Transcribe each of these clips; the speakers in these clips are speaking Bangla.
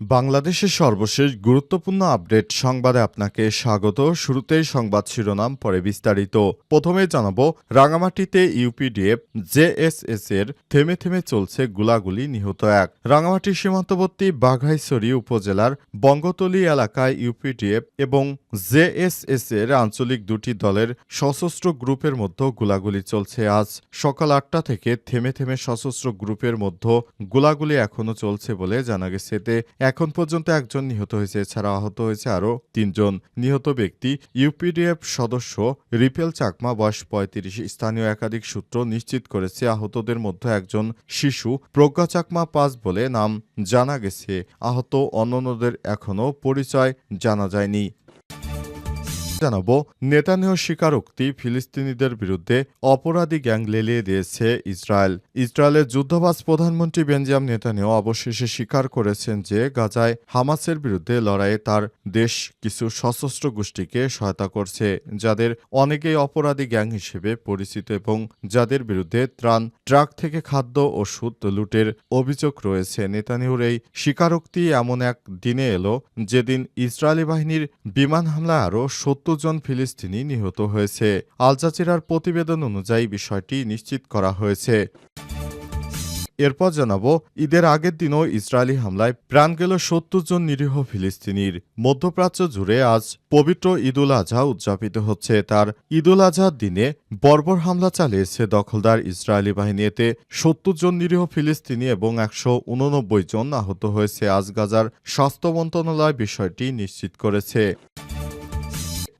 বাংলাদেশের সর্বশেষ গুরুত্বপূর্ণ আপডেট সংবাদে আপনাকে স্বাগত। শুরুতেই সংবাদ শিরোনাম, পরে বিস্তারিত। প্রথমে জানাব, রাঙামাটিতে ইউপিডিএফ জেএসএস এর থেমে থেমে চলছে গুলাগুলি নিহত এক। রাঙামাটি সীমান্তবর্তী বাঘাইছড়ি উপজেলার বঙ্গতলী এলাকায় ইউপিডিএফ এবং জেএসএস এর আঞ্চলিক দুটি দলের সশস্ত্র গ্রুপের মধ্যে গুলাগুলি চলছে। আজ সকাল আটটা থেকে থেমে থেমে সশস্ত্র গ্রুপের মধ্যে গুলাগুলি এখনও চলছে বলে জানা গেছে। এতে এখন পর্যন্ত একজন নিহত হয়েছে, এছাড়া আহত হয়েছে আরও তিনজন নিহত ব্যক্তি। ইউপিডিএফ সদস্য রিপেল চাকমা বয়স পঁয়ত্রিশ, স্থানীয় একাধিক সূত্র নিশ্চিত করেছে আহতদের মধ্যে একজন শিশু প্রজ্ঞা চাকমা পাস বলে নাম জানা গেছে। আহত অন্যান্যদের এখনও পরিচয় জানা যায়নি। জানাব নেতানিয় স্বীকারোক্তি ফিলিস্তিনিদের বিরুদ্ধে অপরাধী গ্যাং লেলিয়ে দিয়েছে ইসরায়েল। ইসরায়েলের যুদ্ধবাজ প্রধানমন্ত্রী বেঞ্জাম নেতানিয় অবশেষে স্বীকার করেছেন যে গাজায় হামাসের বিরুদ্ধে লড়াইয়ে তার দেশ কিছু সশস্ত্র গোষ্ঠীকে সহায়তা করছে, যাদের অনেকেই অপরাধী গ্যাং হিসেবে পরিচিত এবং যাদের বিরুদ্ধে ত্রাণ, ট্রাক থেকে খাদ্য, ওষুধ, লুটের অভিযোগ রয়েছে। নেতানিহুর এই স্বীকারোক্তি এমন এক দিনে এলো, যেদিন ইসরায়েলি বাহিনীর বিমান হামলায় আরও সত্তর জন ফিলিস্তিনি নিহত হয়েছে। আল জাজিরার প্রতিবেদন অনুযায়ী বিষয়টি নিশ্চিত করা হয়েছে। এরপর জানাব, ঈদের আগের দিনও ইসরায়েলি হামলায় প্রাণ গেল সত্তর জন নিরীহ ফিলিস্তিনির। মধ্যপ্রাচ্য জুড়ে আজ পবিত্র ঈদুল আজহা উদযাপিত হচ্ছে। তার ঈদুল আজহার দিনে বর্বর হামলা চালিয়েছে দখলদার ইসরায়েলি বাহিনী। এতে সত্তর জন নিরীহ ফিলিস্তিনি এবং একশো উননব্বই জন আহত হয়েছে। আজ গাজার স্বাস্থ্য মন্ত্রণালয় বিষয়টি নিশ্চিত করেছে।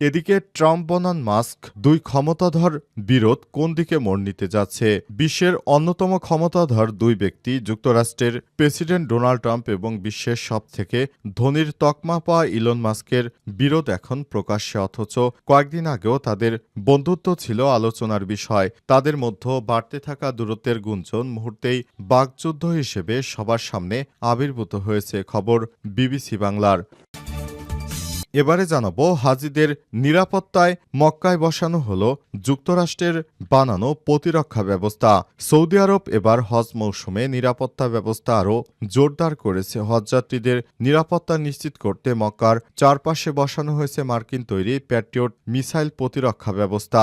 এদিকে ট্রাম্প বনাম মাস্ক, দুই ক্ষমতাধর বিরোধ কোন দিকে মোড় নিতে যাচ্ছে? বিশ্বের অন্যতম ক্ষমতাধর দুই ব্যক্তি, যুক্তরাষ্ট্রের প্রেসিডেন্ট ডোনাল্ড ট্রাম্প এবং বিশ্বের সবথেকে ধনীর তকমা পাওয়া ইলন মাস্কের বিরোধ এখন প্রকাশ্যে, অথচ কয়েকদিন আগেও তাদের বন্ধুত্ব ছিল আলোচনার বিষয়। তাদের মধ্যে বাড়তে থাকা দূরত্বের গুঞ্জন মুহূর্তেই বাকযুদ্ধ হিসেবে সবার সামনে আবির্ভূত হয়েছে, খবর বিবিসি বাংলার। এবারে জানাব হাজিদের নিরাপত্তায় মক্কায় বসানো হল যুক্তরাষ্ট্রের বানানো প্রতিরক্ষা ব্যবস্থা। সৌদি আরব এবার হজ মৌসুমে নিরাপত্তা ব্যবস্থা আরও জোরদার করেছে। হজযাত্রীদের নিরাপত্তা নিশ্চিত করতে মক্কার চারপাশে বসানো হয়েছে মার্কিন তৈরি প্যাট্রিয়ট মিসাইল প্রতিরক্ষা ব্যবস্থা।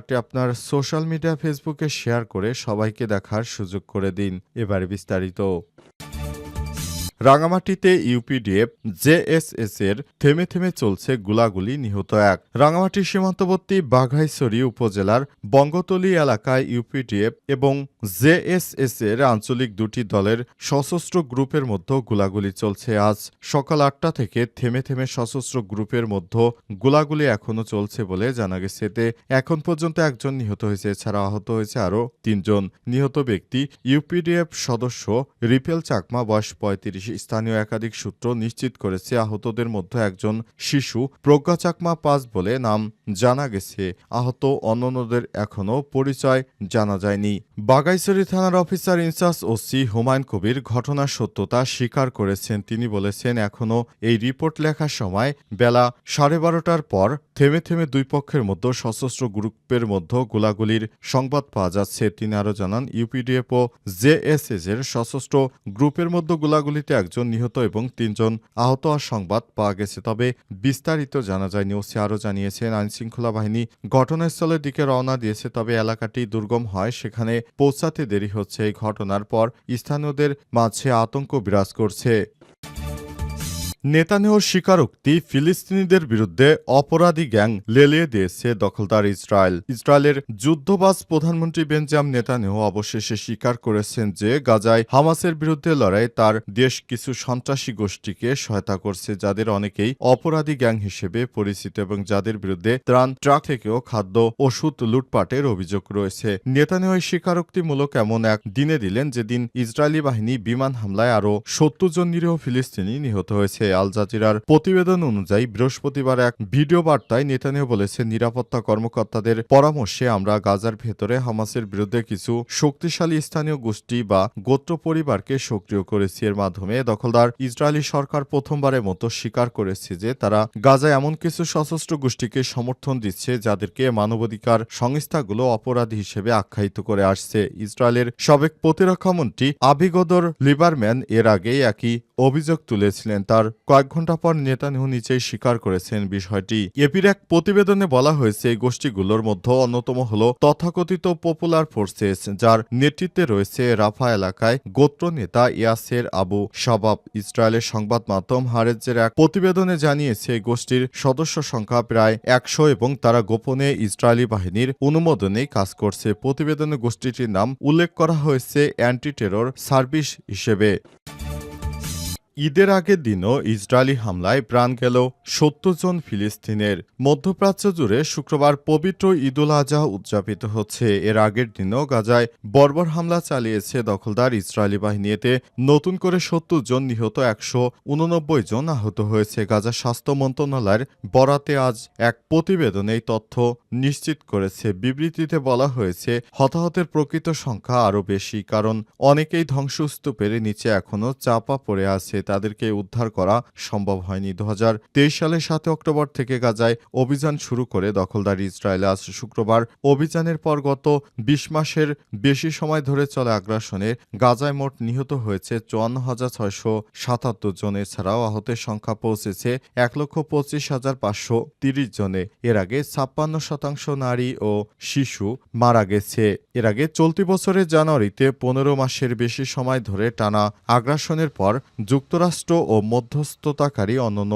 সংবাদটি আপনার সোশ্যাল মিডিয়া ফেসবুকে শেয়ার করে সবাইকে দেখার সুযোগ করে দিন। এবারে বিস্তারিত। রাঙামাটিতে ইউপিডিএফ জেএসএস এর থেমে থেমে চলছে গুলাগুলি নিহত এক। রাঙামাটি সীমান্তবর্তী বাঘাইছড়ি উপজেলার বঙ্গতলী এলাকায় ইউপিডিএফ এবং জেএসএস এর আঞ্চলিক দুটি দলের সশস্ত্র গ্রুপের মধ্যে গুলাগুলি চলছে। আজ সকাল আটটা থেকে থেমে থেমে সশস্ত্র গ্রুপের মধ্যে গুলাগুলি এখনও চলছে বলে জানা গেছে। এতে এখন পর্যন্ত একজন নিহত হয়েছে, এছাড়া আহত হয়েছে আরও তিনজন। নিহত ব্যক্তি ইউপিডিএফ সদস্য রিপেল চাকমা, বয়স পঁয়ত্রিশ স্থানীয় একাধিক সূত্র নিশ্চিত করেছে, আহতদের মধ্যে একজন শিশু প্রজ্ঞা চাকমা পাস বলে নাম জানা গেছে। আহত অন্যান্যদের এখনও পরিচয় জানা যায়নি। বাগাইছড়ি থানার officer in charge OC Humayun Kabir ঘটনার সত্যতা স্বীকার করেছেন। তিনি বলেছেন, এখনও এই রিপোর্ট লেখার সময় বেলা সাড়ে বারোটার পর থেমে থেমে দুই পক্ষের মধ্যে সশস্ত্র গ্রুপের মধ্যে গোলাগুলির সংবাদ পাওয়া যাচ্ছে। তিনি আরও জানান, ইউপিডিএফ ও জেএসএস এর সশস্ত্র গ্রুপের মধ্যে গোলাগুলিতে একজন নিহত এবং তিনজন আহত হওয়ার সংবাদ পাওয়া গেছে। তবে বিস্তারিত জানা যায়নি। ওসি আরও জানিয়েছেন, আইনশৃঙ্খলা বাহিনী ঘটনাস্থলের দিকে রওনা দিয়েছে, তবে এলাকাটি দুর্গম হয়, সেখানে পৌঁছাতে দেরি হচ্ছে। এই ঘটনার পর স্থানীয়দের মাঝে আতঙ্ক বিরাজ করছে। নেতানেহর স্বীকারোক্তি ফিলিস্তিনিদের বিরুদ্ধে অপরাধী গ্যাং লেলিয়ে দিয়েছে দখলদার ইসরায়েল। ইসরায়েলের যুদ্ধবাজ প্রধানমন্ত্রী বেঞ্জাম নেতানেহ অবশেষে স্বীকার করেছেন যে গাজায় হামাসের বিরুদ্ধে লড়াই তার দেশ কিছু সন্ত্রাসী গোষ্ঠীকে সহায়তা করছে, যাদের অনেকেই অপরাধী গ্যাং হিসেবে পরিচিত এবং যাদের বিরুদ্ধে ত্রাণ ট্রাক থেকেও খাদ্য, ওষুধ, লুটপাটের অভিযোগ রয়েছে। নেতানেহ স্বীকারোক্তিমূলক এমন এক দিনে দিলেন যেদিন ইসরায়েলি বাহিনী বিমান হামলায় আরও সত্তর জন নিরীহ ফিলিস্তিনি নিহত হয়েছে। আল জাজিরার প্রতিবেদন অনুযায়ী বৃহস্পতিবার এক ভিডিও বার্তায় নেতানিয়াহু বলেছে নিরাপত্তা কর্মকর্তাদের পরামর্শে আমরা গাজার ভেতরে হামাসের বিরুদ্ধে কিছু শক্তিশালী স্থানীয় গোষ্ঠী বা গোত্র পরিবারকে সক্রিয় করেছি। এর মাধ্যমে দখলদার ইসরায়েলি সরকার প্রথমবারের মতো স্বীকার করেছে যে তারা গাজায় এমন কিছু সশস্ত্র গোষ্ঠীকে সমর্থন দিচ্ছে যাদেরকে মানবাধিকার সংস্থাগুলো অপরাধী হিসেবে আখ্যায়িত করে আসছে। ইসরায়েলের সাবেক প্রতিরক্ষামন্ত্রী আবিগদর লিবারম্যান এর আগেই একই অভিযোগ তুলেছিলেন। তার কয়েক ঘণ্টা পর নেতানিয়াহু নিজেই স্বীকার করেছেন বিষয়টি। এপির এক প্রতিবেদনে বলা হয়েছে, এই গোষ্ঠীগুলোর মধ্যে অন্যতম হল তথাকথিত পপুলার ফোর্সেস যার নেতৃত্বে রয়েছে রাফা এলাকায় গোত্র নেতা ইয়াসের আবু শাবাব। ইসরায়েলের সংবাদ মাধ্যম হারেজের এক প্রতিবেদনে জানিয়েছে গোষ্ঠীর সদস্য সংখ্যা প্রায় একশো এবং তারা গোপনে ইসরায়েলি বাহিনীর অনুমোদনে কাজ করছে। প্রতিবেদনে গোষ্ঠীটির নাম উল্লেখ করা হয়েছে অ্যান্টি টেরর সার্ভিস হিসেবে। ঈদের আগের দিনও ইসরায়েলি হামলায় প্রাণ গেল সত্তর জন ফিলিস্তিনের। মধ্যপ্রাচ্য জুড়ে শুক্রবার পবিত্র ঈদুল আজহা উদযাপিত হচ্ছে। এর আগের দিনও গাজায় বর্বর হামলা চালিয়েছে দখলদার ইসরায়েলি বাহিনীতে নতুন করে সত্তর জন নিহত, একশো উননব্বই জন আহত হয়েছে। গাজা স্বাস্থ্য মন্ত্রণালয়ের বরাতে আজ এক প্রতিবেদনে এই তথ্য নিশ্চিত করেছে। বিবৃতিতে বলা হয়েছে, হতাহতের প্রকৃত সংখ্যা আরও বেশি, কারণ অনেকেই ধ্বংসস্তূপের নিচে এখনও চাপা পড়ে আছে। তাদেরকে উদ্ধার করা সম্ভব হয়নি। দু হাজার তেইশ সালের সাত অক্টোবর থেকে গাজায় অভিযান শুরু করে দখলদার ইসরায়েল আজ শুক্রবার। অভিযানের পর গত বিশ মাসের বেশি সময় ধরে চলে আগ্রাসনে গাজায় মোট নিহত হয়েছে চুয়ান্ন হাজার ছয়শো সাতাত্তর জন। এছাড়াও আহতের সংখ্যা পৌঁছেছে এক লক্ষ পঁচিশ হাজার পাঁচশো তিরিশ জনে। এর আগে ছাপ্পান্ন শতাংশ নারী ও শিশু মারা গেছে। এর আগে চলতি বছরের জানুয়ারিতে পনেরো মাসের বেশি সময় ধরে টানা আগ্রাসনের পর যুক্তরাষ্ট্র ও মধ্যস্থতাকারী অন্যান্য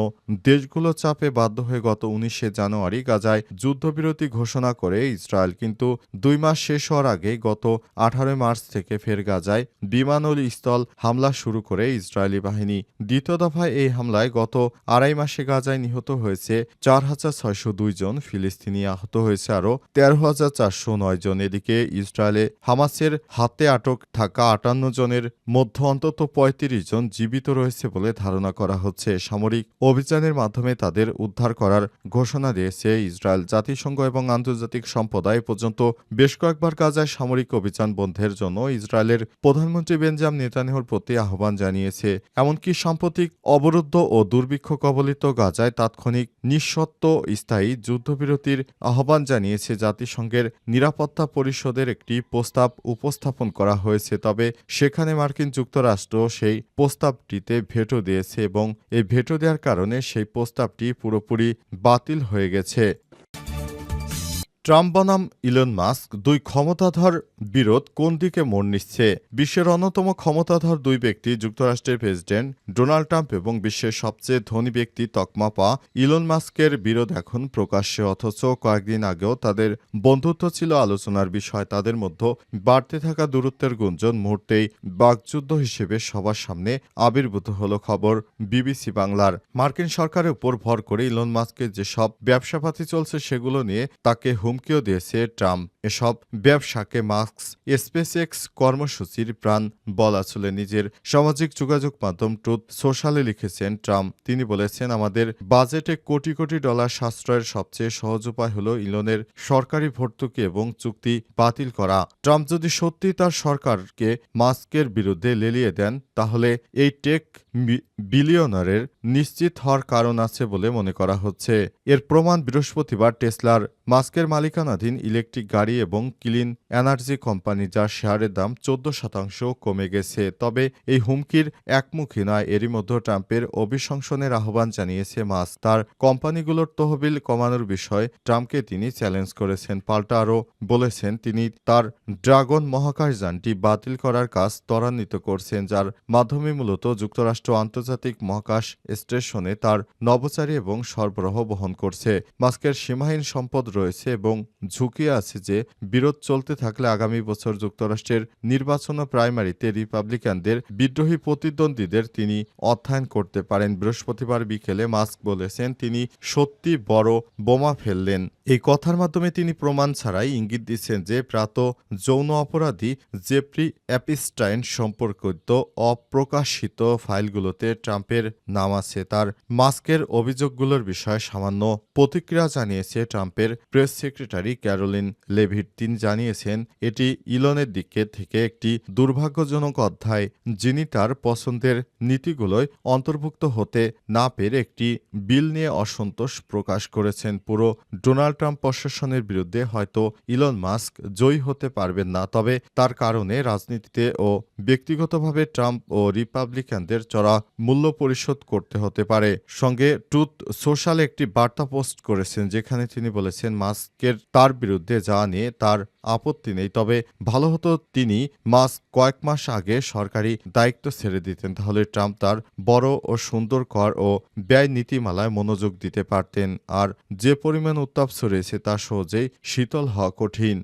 দেশগুলো চাপে বাধ্য হয়ে গত উনিশে জানুয়ারি গাজায় যুদ্ধবিরতি ঘোষণা করে ইসরায়েল, কিন্তু দুই মাস শেষ হওয়ার আগে গত আঠারোই মার্চ থেকে ফের গাজায় বিমান স্থল হামলা শুরু করে ইসরায়েলি বাহিনী। দ্বিতীয় দফায় এই হামলায় গত আড়াই মাসে গাজায় নিহত হয়েছে চার হাজার ছয়শো দুই জন, ফিলিস্তিনি আহত হয়েছে আরও তেরো হাজার চারশো নয় জন। এদিকে ইসরায়েলে হামাসের হাতে আটক থাকা আটান্ন জনের মধ্যে অন্তত পঁয়ত্রিশ জন জীবিত রয়েছে বলে ধারণা করা হচ্ছে। সামরিক অভিযানের মাধ্যমে তাদের উদ্ধার করার ঘোষণা দিয়েছে ইসরায়েল জাতিসংঘ এবং আন্তর্জাতিক সম্প্রদায়। পর্যন্ত বেশ কয়েকবার গাজায় সামরিক অভিযান বন্ধের জন্য ইসরায়েলের প্রধানমন্ত্রী বেঞ্জাম নেতানিয়াহুর প্রতি আহ্বান জানিয়েছে। এমনকি সাম্প্রতিক অবরুদ্ধ ও দুর্ভিক্ষ কবলিত গাজায় তাৎক্ষণিক নিঃশর্ত স্থায়ী যুদ্ধবিরতির আহ্বান জানিয়েছে। জাতিসংঘের নিরাপত্তা পরিষদের একটি প্রস্তাব উপস্থাপন করা হয়েছে। তবে সেখানে মার্কিন যুক্তরাষ্ট্র সেই প্রস্তাবটিতে ভেটো দিয়েছে এবং এই ভেটো দেওয়ার কারণে সেই প্রস্তাবটি পুরোপুরি বাতিল হয়ে গেছে। ট্রাম্প বনাম ইলন মাস্ক দুই ক্ষমতাধর বিরোধ কোন দিকে মোড় নিচ্ছে? বিশ্বের অন্যতম ক্ষমতাধর দুই ব্যক্তি যুক্তরাষ্ট্রের প্রেসিডেন্ট ডোনাল্ড ট্রাম্প এবং বিশ্বের সবচেয়ে ধনী ব্যক্তি তকমা পা ইলন মাস্কের বিরোধ এখন প্রকাশ্যে, অথচ কয়েকদিন আগেও তাদের বন্ধুত্ব ছিল আলোচনার বিষয়। তাদের মধ্যে বাড়তে থাকা দূরত্বের গুঞ্জন মুহূর্তেই বাকযুদ্ধ হিসেবে সবার সামনে আবির্ভূত হল খবর বিবিসি বাংলার। মার্কিন সরকারের উপর ভর করে ইলন মাস্কের যেসব ব্যবসাপাতি চলছে সেগুলো নিয়ে তাকে হুমকিও দিয়েছে ট্রাম্প। এসব ব্যবসাকে মাস্ক স্পেসএক্স কর্মসূচির প্রাণ বলা চলে। নিজের সামাজিক যোগাযোগ মাধ্যম ট্রুথ সোশ্যালে লিখেছেন ট্রাম্প। তিনি বলেছেন, আমাদের বাজেটে কোটি কোটি ডলার সাশ্রয়ের সবচেয়ে সহজ উপায় হল ইলনের সরকারি ভর্তুকি এবং চুক্তি বাতিল করা। ট্রাম্প যদি সত্যি তার সরকারকে মাস্কের বিরুদ্ধে লেলিয়ে দেন, তাহলে এই টেক বিলিয়নারের নিশ্চিত হওয়ার কারণ আছে বলে মনে করা হচ্ছে। এর প্রমাণ বৃহস্পতিবার টেসলার মাস্কের মালিকানাধীন ইলেকট্রিক গাড়ি গাড়ি এবং ক্লিন এনার্জি কোম্পানি যার শেয়ারের দাম চোদ্দ শতাংশ কমে গেছে। তবে এই হুমকির একমুখী নয়, এরই মধ্যে ট্রাম্পের অভিশংসনের আহ্বান জানিয়েছে মাস তার কোম্পানিগুলোর তহবিল কমানোর বিষয়ে ট্রাম্পকে তিনি চ্যালেঞ্জ করেছেন। পাল্টা আরও বলেছেন, তিনি তার ড্রাগন মহাকাশযানটি বাতিল করার কাজ ত্বরান্বিত করছেন, যার মাধ্যমে মূলত যুক্তরাষ্ট্র আন্তর্জাতিক মহাকাশ স্টেশনে তার নভোচারী এবং সরবরাহ বহন করছে। মাস্কের সীমাহীন সম্পদ রয়েছে এবং ঝুঁকি আছে যে বিরোধ চলতে থাকলে আগামী বছর যুক্তরাষ্ট্রের নির্বাচন প্রাইমারিতে রিপাবলিকানদের বিদ্রোহী প্রতিদ্বন্দ্বীদের তিনি অধ্যয়ন করতে পারেন। বৃহস্পতিবার বিকেলে মাস্ক বলেছেন, তিনি সত্যি বড় বোমা ফেললেন। এই কথার মাধ্যমে তিনি প্রমাণ ছাড়াই ইঙ্গিত দিচ্ছেন যে প্রাত যৌন অপরাধী জেফ্রি অ্যাপিস্টাইন সম্পর্কিত অপ্রকাশিত ফাইলগুলোতে ট্রাম্পের নাম আছে। তার মাস্কের অভিযোগগুলোর বিষয়ে সামান্য প্রতিক্রিয়া জানিয়েছে ট্রাম্পের প্রেস সেক্রেটারি ক্যারোলিন তিনি জানিয়েছেন, এটি ইলনের দিকে থেকে একটি দুর্ভাগ্যজনক অধ্যায়, যিনি তার পছন্দের নীতিগুলোয় অন্তর্ভুক্ত হতে না পেরে একটি বিল নিয়ে অসন্তোষ প্রকাশ করেছেন। পুরো ডোনাল্ড ট্রাম্প প্রশাসনের বিরুদ্ধে হয়তো ইলন মাস্ক জয়ী হতে পারবেন না, তবে তার কারণে রাজনীতিতে ও ব্যক্তিগতভাবে ট্রাম্প ও রিপাবলিকানদের চড়া মূল্য পরিশোধ করতে হতে পারে। সঙ্গে ট্রুথ সোশ্যাল একটি বার্তা পোস্ট করেছেন, যেখানে তিনি বলেছেন, মাস্কের তার বিরুদ্ধে যা নিয়ে তার আপত্তি নেই। তবে ভালো হতো তিনি মাস কয়েক মাস আগে সরকারি দায়িত্ব ছেড়ে দিতেন, তাহলে ট্রাম্প তার বড় ও সুন্দর কর ও ব্যয় নীতিমালায় মনোযোগ দিতে পারতেন। আর যে পরিমাণ উত্তাপ ছড়িয়েছে তা সহজেই শীতল হওয়া কঠিন।